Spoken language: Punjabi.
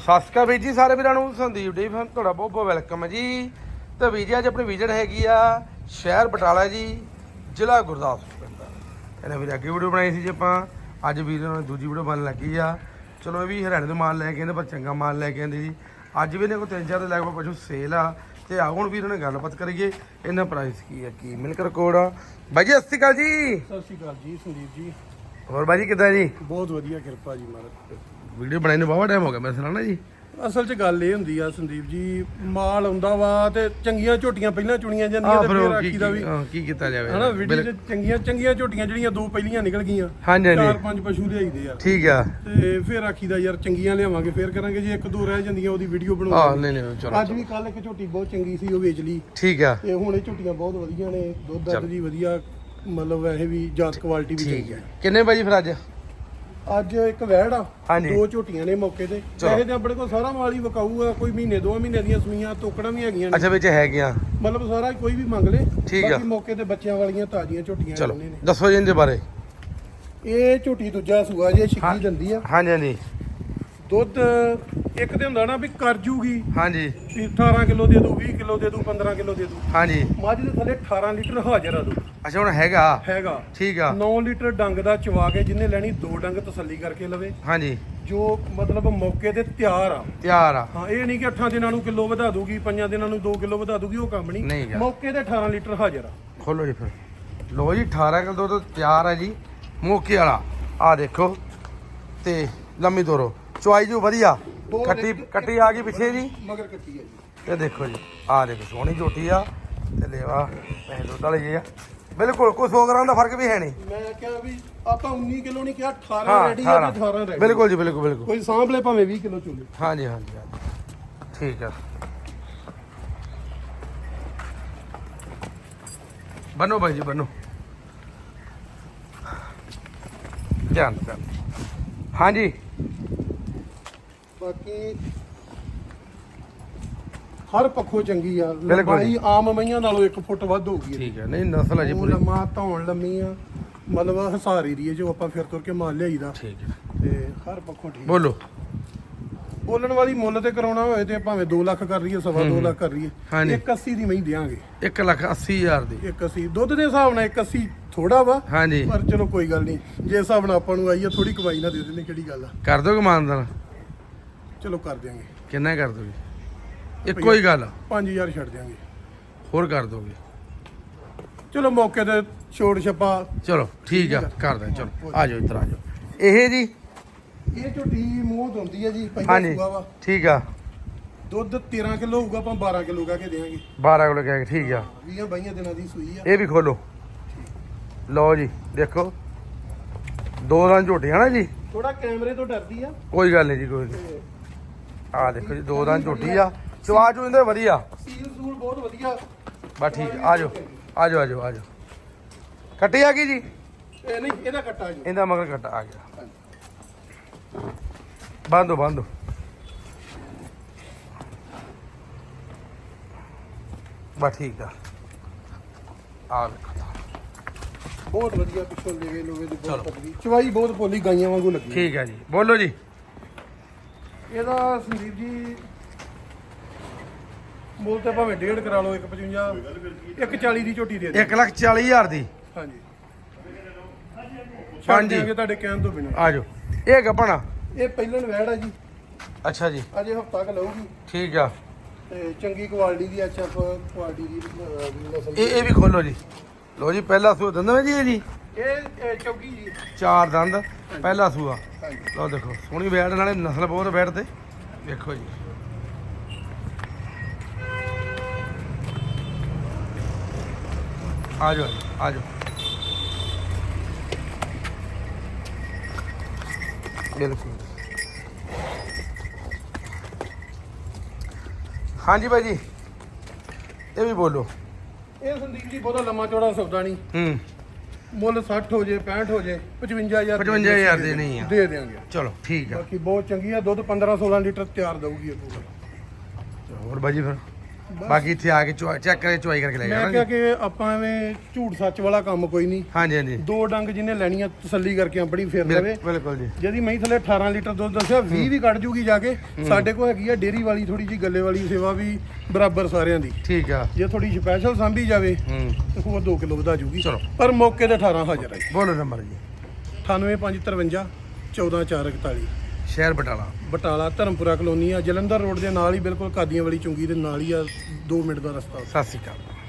ਸਤਿ ਸ਼੍ਰੀ ਅਕਾਲ ਵੀਰ ਜੀ ਸਾਰੇ ਵੀਰਾਂ ਨੂੰ ਸੰਦੀਪ ਡੇ ਫਨ ਤੁਹਾਡਾ ਬਹੁਤ ਬਹੁਤ ਵੈਲਕਮ ਹੈ ਜੀ। ਤੇ ਵੀਰ ਜੀ ਅੱਜ ਆਪਣੀ ਵਿਜ਼ਿਟ ਹੈਗੀ ਆ ਸ਼ਹਿਰ ਬਟਾਲਾ ਜੀ ਜ਼ਿਲ੍ਹਾ ਗੁਰਦਾਸਪੁਰ ਪੈਂਦਾ ਇਹਨਾਂ ਵੀਰ ਅੱਗੇ ਵੀਡੀਓ ਬਣਾਈ ਸੀ ਜੀ ਆਪਾਂ। ਅੱਜ ਵੀਰ ਨੇ ਦੂਜੀ ਵੀਡੀਓ ਬਣਨ ਲੱਗੀ ਆ। ਚਲੋ ਇਹ ਵੀ ਹਰਿਆਣੇ ਤੋਂ ਮਾਲ ਲੈ ਕੇ ਆਂਦੇ ਪਰ ਚੰਗਾ ਮਾਲ ਲੈ ਕੇ ਆਂਦੇ ਜੀ। ਅੱਜ ਵੀ ਇਹਨਾਂ ਕੋਲ ਤਿੰਨ ਚਾਰ ਦੇ ਲਗਭਗ ਪਸ਼ੂ ਸੇਲ ਆ। ਤੇ ਆਓ ਹੁਣ ਵੀਰ ਨਾਲ ਗੱਲਬਾਤ ਕਰੀਏ ਇਹਨਾਂ ਪ੍ਰਾਈਸ ਕੀ ਆ ਕੀ ਮਿਲਕ ਰਿਕਾਰਡ ਆ। ਬਾਈ ਜੀ ਸਤਿ ਸ਼੍ਰੀ ਅਕਾਲ ਜੀ। ਸਤਿ ਸ਼੍ਰੀ ਅਕਾਲ ਜੀ ਸੰਦੀਪ ਜੀ। ਹੋਰ ਬਾਈ ਜੀ ਕਿੱਦਾਂ ਜੀ? ਬਹੁਤ ਵਧੀਆ ਕਿਰਪਾ ਜੀ ਮਹਾਰਾਜ ਵੀਡੀਓ ਬਣਾਈ ਨੂੰ ਬਹੁਤ ਟਾਈਮ ਹੋ ਗਿਆ ਮੈਂ ਸੁਣਾ ਨਾ ਜੀ? ਅਸਲ 'ਚ ਗੱਲ ਇਹ ਹੁੰਦੀ ਆ ਸੰਦੀਪ ਜੀ ਮਾਲ ਆਉਂਦਾ ਵਾ ਤੇ ਚੰਗੀਆਂ ਝੋਟੀਆਂ ਪਹਿਲਾਂ ਚੁਣੀਆਂ ਜਾਂਦੀਆਂ ਤੇ ਫਿਰ ਆਖੀ ਦਾ ਵੀ ਹਾਂ, ਕੀ ਕੀਤਾ ਜਾਵੇ ਹਨਾ ਵੀਡੀਓ 'ਚ ਚੰਗੀਆਂ ਚੰਗੀਆਂ ਝੋਟੀਆਂ ਜਿਹੜੀਆਂ ਦੋ ਪਹਿਲੀਆਂ ਨਿਕਲ ਗਈਆਂ। ਹਾਂਜੀ ਚਾਰ ਪੰਜ ਪਸ਼ੂ ਲਿਆਈਦੇ ਆ। ਠੀਕ ਆ। ਤੇ ਫਿਰ ਆਖੀ ਦਾ ਯਾਰ ਚੰਗੀਆਂ ਲਿਆਵਾਂਗੇ ਫਿਰ ਕਰਾਂਗੇ ਜੀ ਇੱਕ ਦੋ ਰਹਿ ਜਾਂਦੀਆਂ ਉਹਦੀ ਵੀਡੀਓ ਆ ਬਣਾਵਾਂਗੇ ਨਹੀਂ ਨਹੀਂ ਚਲੋ ਅੱਜ ਵੀ ਕੱਲ ਇੱਕ ਝੋਟੀ ਬਹੁਤ ਚੰਗੀ ਸੀ ਉਹ ਵੇਚ ਲਈ। ਠੀਕ ਆ। ਤੇ ਹੁਣ ਇਹ ਝੋਟੀਆਂ ਬਹੁਤ ਵਧੀਆ ਨੇ ਦੁੱਧ। ਦੱਧ ਦੀ ਵਧੀਆ ਮਤਲਬ ਵੈਸੇ ਵੀ ਜਾਤ ਕੁਆਲਿਟੀ ਵੀ ਠੀਕ ਚੰਗੀ ਹੈ ਹੈ ਕਿੰਨੇ ਭਾਜੀ ਫਿਰ ਅੱਜ? ਅੱਜ ਇੱਕ ਵਹਿੜ ਆ। ਹਾਂਜੀ। ਦੋ ਝੋਟੀਆਂ ਨੇ ਮੌਕੇ ਤੇ। ਚਲੋ। ਵੈਸੇ ਤੇ ਆਪਣੇ ਕੋਲ ਸਾਰਾ ਮਾਲ ਹੀ ਵਿਕਾਊ ਆ ਕੋਈ ਮਹੀਨੇ ਦੋ ਮਹੀਨੇ ਦੀਆਂ ਸੂਈਆਂ ਤੋਕੜਾਂ ਵੀ ਹੈਗੀਆਂ ਨੇ। ਅੱਛਾ ਵਿੱਚ ਹੈਗੀਆਂ। ਮਤਲਬ ਸਾਰਾ ਕੋਈ ਵੀ ਮੰਗ ਲੇ। ਠੀਕ ਆ। ਬਾਕੀ ਮੌਕੇ ਤੇ ਬੱਚਿਆਂ ਵਾਲੀਆਂ ਤਾਜ਼ੀਆਂ ਝੋਟੀਆਂ ਚਲੋ ਦੱਸੋ ਜੀ ਇਹਦੇ ਬਾਰੇ। ਇਹ ਝੋਟੀ ਦੂਜਾ ਸੂਆ ਜੇ ਹਾਂ। ਛਿੱਕੀ ਦਿੰਦੀ ਆ। ਹਾਂਜੀ ਹਾਂਜੀ। ਦੁੱਧ ਇੱਕ ਤੇ ਹੁੰਦਾ ਨਾ ਵੀ ਕਰ ਜੂਗੀ। ਹਾਂਜੀ। ਵੀ 18 ਕਿਲੋ ਦੇ ਦੂ 20 ਕਿਲੋ ਦੇ ਦੂ 15 ਕਿਲੋ ਦੇ ਦੂ ਹਾਂਜੀ। ਮੱਝ ਦੇ ਥੱਲੇ 18 ਲੀਟਰ ਹਾਜ਼ਰ ਆ ਦੂ ਅੱਛਾ ਹੁਣ ਹੈਗਾ। ਹੈਗਾ। ਠੀਕ ਆ। 9 ਲੀਟਰ ਡੰਗ ਦਾ ਚਵਾ ਕੇ ਜਿੰਨੇ ਲੈਣੀ ਦੋ ਡੰਗ ਤਸੱਲੀ ਕਰਕੇ ਲਵੇ। ਹਾਂਜੀ। ਜੋ ਮਤਲਬ ਮੌਕੇ ਤੇ ਤਿਆਰ ਆ। ਤਿਆਰ ਆ। ਹਾਂ ਇਹ ਨਹੀਂ ਕਿ 8 ਦਿਨਾਂ ਨੂੰ ਕਿਲੋ ਵਧਾ ਦੂਗੀ 5 ਦਿਨਾਂ ਨੂੰ 2 ਕਿਲੋ ਵਧਾ ਦੂਗੀ ਉਹ ਕੰਮ ਨਹੀਂ। ਨਹੀਂ ਗਾ। ਮੌਕੇ ਤੇ 18 ਲੀਟਰ ਹਾਜ਼ਰ ਆ। ਖੋਲੋ ਜੀ ਫਿਰ। ਲੋ ਜੀ 18 ਕਿਲੋ ਤੋਂ ਤਿਆਰ ਹੈ ਜੀ। ਮੋਕੇ ਵਾਲਾ। ਆ ਦੇਖੋ। ਤੇ ਲੰਮੀ ਤੋਰੋ। ਚੁਆਈ ਜੋ ਵਧੀਆ। ਦੋ ਕੱਟੀ ਆ ਗਈ ਪਿੱਛੇ ਜੀ। ਮਗਰ ਕੱਟੀ ਹੈ ਜੀ। ਇਹ ਦੇਖੋ ਜੀ ਆ ਦੇਖੋ ਸੋਹਣੀ ਝੋਟੀ ਆ। ਤੇ ਲੇਵਾ ਪੈਸੇ ਦੁੱਧ ਵਾਲੇ ਜੀ ਆ। ਬਿਲਕੁਲ ਕੋਈ 100 ਗ੍ਰਾਮ ਦਾ ਫ਼ਰਕ ਵੀ ਹੈ ਨਹੀਂ। ਮੈਂ ਕਿਹਾ ਵੀ ਆਪਾਂ 19 ਕਿਲੋ ਨਹੀਂ ਕਿਹਾ 18 ਹਾਂ ਰੈਡੀ ਆ 18 ਤੇ 18 ਰੈਡੀ ਬਿਲਕੁਲ ਜੀ ਬਿਲਕੁਲ ਬਿਲਕੁਲ। ਕੋਈ ਸਾਂਭਲੇ ਭਾਵੇਂ 20 ਕਿਲੋ ਚੁੱਲੇ। ਹਾਂਜੀ ਹਾਂਜੀ ਠੀਕ ਆ। ਬਨੋ ਭਾਈ ਜੀ ਬਨੋ। ਧਿਆਨ ਧਿਆਨ ਹਾਂਜੀ। ਬਾਕੀ ਹਰ ਪੱਖੋਂ ਚੰਗੀ ਆ ਲੰਬਾਈ ਆਮ ਮਈਆਂ ਨਾਲੋਂ 1 ਫੁੱਟ ਵੱਧ ਹੋਊਗੀ ਠੀਕ ਹੈ ਨਹੀਂ ਨਸਲ ਹੈ ਜੀ ਪੂਰੀ। ਲੰਮਾ ਧੌਣ ਲੰਮੀ ਆ ਮਤਲਬ ਹਸਾਰੀ ਦੀ ਹੈ ਜੋ ਆਪਾਂ ਫਿਰ ਤੁਰ ਕੇ ਮਾਲ ਲਿਆਈਦਾ। ਠੀਕ ਹੈ। ਤੇ ਹਰ ਪੱਖੋਂ ਠੀਕ। ਬੋਲੋ। ਬੋਲਣ ਵਾਲੀ ਮੁੱਲ ਤੇ ਕਰਾਉਣਾ ਹੋਏ ਤੇ ਭਾਵੇਂ 2 ਲੱਖ ਕਰ ਲਈਏ ਸਵਾ 2 ਲੱਖ ਕਰ ਹਾਂਜੀ। 180 ਦੀ ਮਹੀਂ ਦੇਾਂਗੇ 1 ਲੱਖ 80 ਹਜ਼ਾਰ ਦੀ। 180 ਦੁੱਧ ਦੇ ਹਿਸਾਬ ਨਾਲ 180 ਥੋੜਾ ਵਾ ਹਾਂਜੀ। ਪਰ ਚਲੋ ਕੋਈ ਗੱਲ ਨਹੀਂ ਜੇ ਹਿਸਾਬ ਨਾਲ ਆਪਾਂ ਨੂੰ ਆਈ ਆ ਥੋੜੀ ਕਮਾਈ ਨਾ ਦੇ ਦੇਣੇ ਕਿਹੜੀ ਗੱਲ ਆ। ਕਰ ਦੋਗੇ ਮਾਨਦਾਨ ਚਲੋ ਕਰ ਦਿਆਂਗੇ। ਕਿੰਨਾ ਕਰ ਦੋਗੇ? ਇੱਕੋ ਹੀ ਗੱਲ 5000 ਛੱਡ ਦਿਆਂਗੇ। ਹੋਰ ਕਰ ਦੋਗੇ? ਚਲੋ ਮੌਕੇ ਤੇ ਛੋੜ ਛੱਪਾ। ਚਲੋ ਠੀਕ ਆ ਕਰ ਦਾਂ ਚਲੋ। ਆ ਜਾਓ ਇੱਧਰ ਆ ਜਾਓ। ਇਹ ਜੀ? ਇਹ ਝੋਟੀ ਮੂੰਹ ਹੁੰਦੀ ਹੈ ਜੀ ਪਹਿਲਾਂ ਹਾਂਜੀ ਸੂਆ ਵਾ। ਠੀਕ ਆ। ਦੁੱਧ 13 ਕਿਲੋ ਹੋਊਗਾ ਆਪਾਂ 12 ਕਿਲੋ ਕਾ ਕੇ ਦੇਾਂਗੇ 12 ਕਿਲੋ ਕਹਿ ਕੇ ਠੀਕ ਆ। 20 22 ਦਿਨਾਂ ਦੀ ਸੂਈ ਆ। ਇਹ ਵੀ ਖੋਲੋ। ਲਓ ਜੀ ਦੇਖੋ। ਦੋ ਰਾਂ ਝੋਟੀਆਂ ਨਾ ਜੀ? ਥੋੜਾ ਕੈਮਰੇ ਤੋਂ ਡਰਦੀ ਆ। ਕੋਈ ਗੱਲ ਨਹੀਂ ਜੀ ਕੋਈ ਨਹੀਂ। ਆ ਦੇਖੋ ਜੀ ਦੋ ਰਾਂ ਝੋਟੀ ਆ। ਚਵਾ ਚੂ ਇਹਦੇ ਵਧੀਆ। ਸੀਲ ਸੂਲ ਬਹੁਤ ਵਧੀਆ। ਬਸ ਠੀਕ ਆ ਜਾਓ ਆ ਜਾਓ ਆ ਜਾਓ ਆ ਜਾਓ ਕੱਟੀ ਆ ਗਈ ਜੀ? ਇਹ ਨਹੀਂ ਇਹਦਾ ਕੱਟਾ ਜੀ। ਇਹਦਾ ਮਗਰ ਕੱਟ ਆ ਗਿਆ। ਬੰਦੋ ਬੰਦੋ ਬਸ ਠੀਕ ਆ। ਆ ਵੇਖੋ ਬਹੁਤ ਵਧੀਆ ਪਿੱਛੋਂ ਲੈਵੇ ਲੋਵੇ ਦੀ। ਬਹੁਤ ਪਤਲੀ ਚਵਾਈ ਬਹੁਤ ਪੋਲੀ ਗਾਈਆਂ ਵਾਂਗੂ ਲੱਗੀ। ਠੀਕ ਆ ਜੀ। ਬੋਲੋ ਜੀ। ਇਹਦਾ ਸੰਦੀਪ ਜੀ ਮੁੱਲ ਤੇ ਭਾਵੇਂ ਡੇਢ ਕਰਾ ਲਓ 155 140 ਦੀ ਝੋਟੀ ਦੇ ਦੇ 1 ਲੱਖ 40 ਹਜ਼ਾਰ ਦੀ। ਹਾਂਜੀ। ਹਾਂਜੀ। ਦਿਆਂਗੇ ਤੁਹਾਡੇ ਕਹਿਣ ਤੋਂ ਬਿਨਾਂ। ਆ ਜਾਓ। ਇਹ ਗੱਪਣਾ? ਇਹ ਪਹਿਲਣ ਵੈੜ ਆ ਜੀ। ਅੱਛਾ ਜੀ। ਅਜੇ ਹਫਤਾ ਕ ਲਊਗੀ। ਠੀਕ ਆ। ਤੇ ਚੰਗੀ ਕੁਆਲਿਟੀ ਦੀ ਐਚਐਫ ਕੁਆਲਿਟੀ ਦੀ ਅਹ, ਨਸਲ ਦੀ। ਇਹ ਇਹ ਵੀ ਖੋਲੋ ਜੀ। ਲੋ ਜੀ ਪਹਿਲਾ ਸੂਆ ਦੰਦ ਜੀ ਇਹ ਜੀ। ਇਹ ਇਹ ਚੌਕੀ ਜੀ। ਚਾਰ ਦੰਦ ਪਹਿਲਾ ਸੂਆ। ਹਾਂਜੀ। ਲਓ ਦੇਖੋ ਸੋਹਣੀ ਬੈੜ ਨਾਲੇ ਨਸਲ ਬਹੁਤ ਬੈੜ ਤੇ। ਦੇਖੋ ਜੀ। ਆ ਜਾਓ ਆ ਜਾਓ। ਬਿਲਕੁਲ ਹਾਂਜੀ ਭਾਈ ਜੀ ਇਹ ਵੀ ਬੋਲੋ। ਇਹ ਸੰਦੀਪ ਜੀ ਬਹੁਤਾ ਲੰਮਾ ਚੌੜਾ ਸੌਦਾ ਨਹੀਂ। ਹੂੰ। ਮੁੱਲ 60 ਹੋ ਜੇ 65 ਹੋ ਜੇ 55000 55,000 ਦੇ ਨਹੀਂ ਆ। ਦੇ ਦੇਾਂਗੇ। ਚਲੋ ਠੀਕ ਆ। ਬਾਕੀ ਬਹੁਤ ਚੰਗੀ ਆ ਦੁੱਧ 15 16 ਲੀਟਰ ਤਿਆਰ ਦਊਗੀ ਇਹ ਪੂਰਾ। ਹੋਰ ਬਾਜੀ ਫਿਰ? ਬਾਕੀ ਇੱਥੇ ਆ ਕੇ ਚੈੱਕ ਕਰੇ ਚੁਆਈ ਕਰਕੇ ਲੈ ਮੈਂ ਜਾਣਾ ਕਿਹਾ ਜੀ। ਕਿ ਆਪਾਂ ਐਵੇਂ ਝੂਠ ਸੱਚ ਵਾਲਾ ਕੰਮ ਕੋਈ ਨਹੀਂ। ਹਾਂਜੀ ਹਾਂਜੀ। ਦੋ ਡੰਗ ਜਿਹਨੇ ਲੈਣੀ ਆ ਤਸੱਲੀ ਕਰਕੇ ਆਪਣੀ ਫੇਰ ਲਵੇ ਬਿਲ- ਬਿਲਕੁਲ ਜੀ। ਜਿਹਦੀ ਮਹੀਂ ਥੱਲੇ 18 ਲੀਟਰ ਦੁੱਧ ਦੱਸਿਆ 20 ਵੀ ਕੱਢ ਜੂਗੀ ਜਾ ਕੇ। ਸਾਡੇ ਕੋਲ ਹੈਗੀ ਆ ਡੇਰੀ ਵਾਲੀ ਥੋੜੀ ਜੀ ਗੱਲੇ ਵਾਲੀ ਸੇਵਾ ਵੀ ਬਰਾਬਰ ਸਾਰਿਆਂ ਦੀ। ਠੀਕ ਆ। ਜੇ ਥੋੜੀ ਸਪੈਸ਼ਲ ਸਾਂਭੀ ਜਾਵੇ ਹੂੰ। ਤੇ ਹੋਰ 2 ਕਿਲੋ ਵਧਾ ਜੂਗੀ। ਚਲੋ। ਪਰ ਮੌਕੇ ਤੇ 18 ਹਾਜ਼ਰ ਹੈ ਬੋਲੋ ਨੰਬਰ ਜੀ। 98553 14441 ਸ਼ਹਿਰ ਬਟਾਲਾ। ਬਟਾਲਾ ਧਰਮਪੁਰਾ ਕਲੋਨੀ ਆ ਜਲੰਧਰ ਰੋਡ ਦੇ ਨਾਲ ਹੀ ਬਿਲਕੁਲ ਕਾਦੀਆਂ ਵਾਲੀ ਚੁੰਗੀ ਦੇ ਨਾਲ ਹੀ ਆ 2 ਮਿੰਟ ਦਾ ਰਸਤਾ। ਸਤਿ ਸ਼੍ਰੀ ਅਕਾਲ।